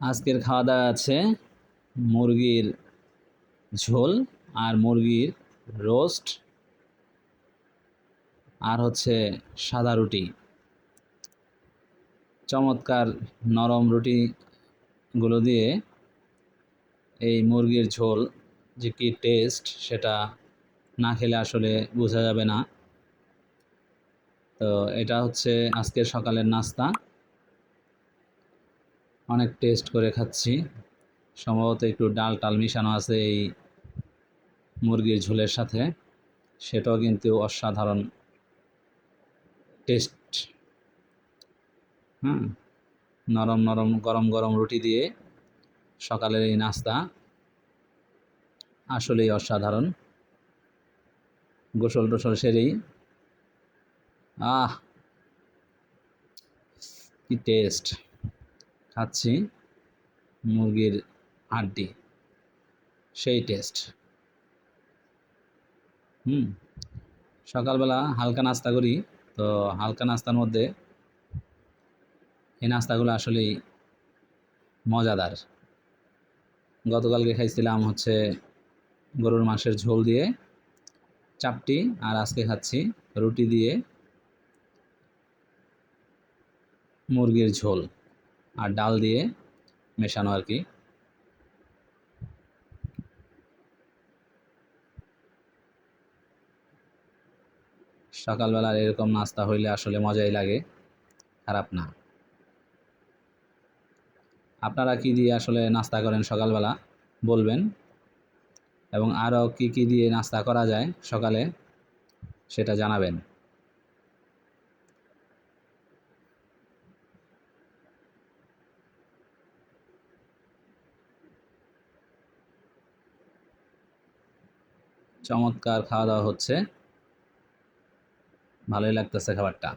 আজকের খাওয়া দাওয়া আছে মুরগির ঝোল আর মুরগির রোস্ট আর হচ্ছে সাদা রুটি। চমৎকার নরম রুটিগুলো দিয়ে এই মুরগির ঝোল যে কী টেস্ট সেটা না খেলে আসলে বোঝা যাবে না। তো এটা হচ্ছে আজকের সকালের নাস্তা। অনেক টেস্ট করে খাচ্ছি। সম্ভবত একটু ডাল টাল মিশানো আছে এই মুরগির ঝোলের সাথে। সেটাও কিন্তু অসাধারণ টেস্ট। হুম, নরম নরম গরম গরম রুটি দিয়ে সকালের এই নাস্তা আসলেই অসাধারণ। গোসল টোসল সেরেই। আহ, কি টেস্ট। খাচ্ছি মুরগির হাড্ডি সেই টেস্ট হুম, সকালবেলা হালকা নাস্তা করি। তো হালকা নাস্তার মধ্যে এই নাস্তাগুলো আসলেই মজাদার। গতকালকে খাইছিলাম হচ্ছে গরুর মাংসের ঝোল দিয়ে চাপটি আর আজকে খাচ্ছি রুটি দিয়ে মুরগির ঝোল। আর ডাল দিয়ে মেশানো আর কি। সকালবেলার এরকম নাস্তা হইলে আসলে মজাই লাগে, খারাপ না। আপনারা কি দিয়ে আসলে নাস্তা করেন সকালবেলা, বলবেন। এবং আরও কি কি দিয়ে নাস্তা করা যায় সকালে, সেটা জানাবেন। চমৎকার খাওয়া দাওয়া হচ্ছে। ভালোই লাগতেছে খাবারটা।